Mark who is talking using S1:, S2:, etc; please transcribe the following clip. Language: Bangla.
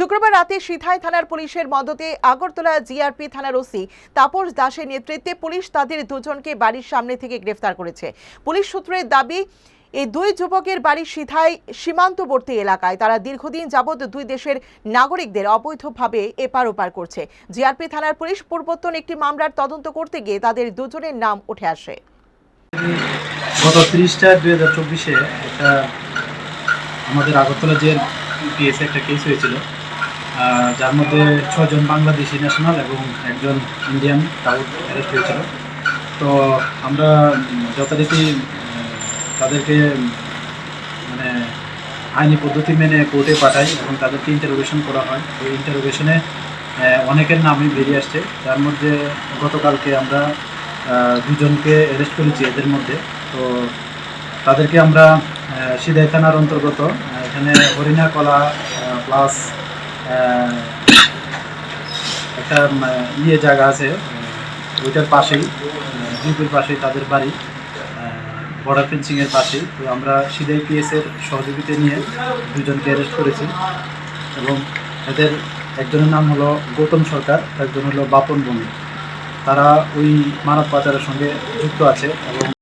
S1: শুক্রবার রাতে সিথাই থানার পুলিশের মদতে আগরতলা জিআরপি থানার ওসি তাপস দাসের নেতৃত্বে পুলিশ তাদের দুজনকে বাড়ির সামনে থেকে গ্রেফতার করেছে। পুলিশ সূত্রের দাবি, এই দুই যুবকের বাড়ি সিথাই সীমান্তবর্তী এলাকায়। তারা দীর্ঘদিন যাবৎ দুই দেশের নাগরিকদের অবৈধভাবে এপার ওপার করছে। জিআরপি থানার পুলিশ পূর্বতন একটি মামলার তদন্ত করতে গিয়ে তাদের দুজনের নাম উঠে আসে।
S2: গত তিরিশ চার দুই হাজার চব্বিশে একটা আমাদের আগরতলা যে পিএসে একটা কেস হয়েছিল। যার মধ্যে ছজন বাংলাদেশি ন্যাশনাল এবং একজন ইন্ডিয়ান তাও অ্যারেস্ট হয়েছিল। তো আমরা যথারীতি তাদেরকে মানে আইনি পদ্ধতি মেনে কোর্টে পাঠাই এবং তাদেরকে ইন্টারোগেশন করা হয়। ওই ইন্টারোগেশনে অনেকের নামই বেরিয়ে আসছে। তার মধ্যে গতকালকে আমরা দুজনকে অ্যারেস্ট করেছি এদের মধ্যে। তো তাদেরকে আমরা সিদাই থানার অন্তর্গত এখানে হরিণা কলা প্লাস একটা ইয়ে জায়গা আছে ওইটার পাশেই দ্বীপের পাশেই তাদের বাড়ি বর্ডার ফেন্সিংয়ের পাশেই। তো আমরা সিদাই পিএসের সহযোগিতা নিয়ে দুজনকে অ্যারেস্ট করেছি এবং এদের, একজনের নাম হলো গৌতম সরকার একজন হলো বাপন বন্ধু তারা ওই মানব পাচারের সঙ্গে যুক্ত আছে এবং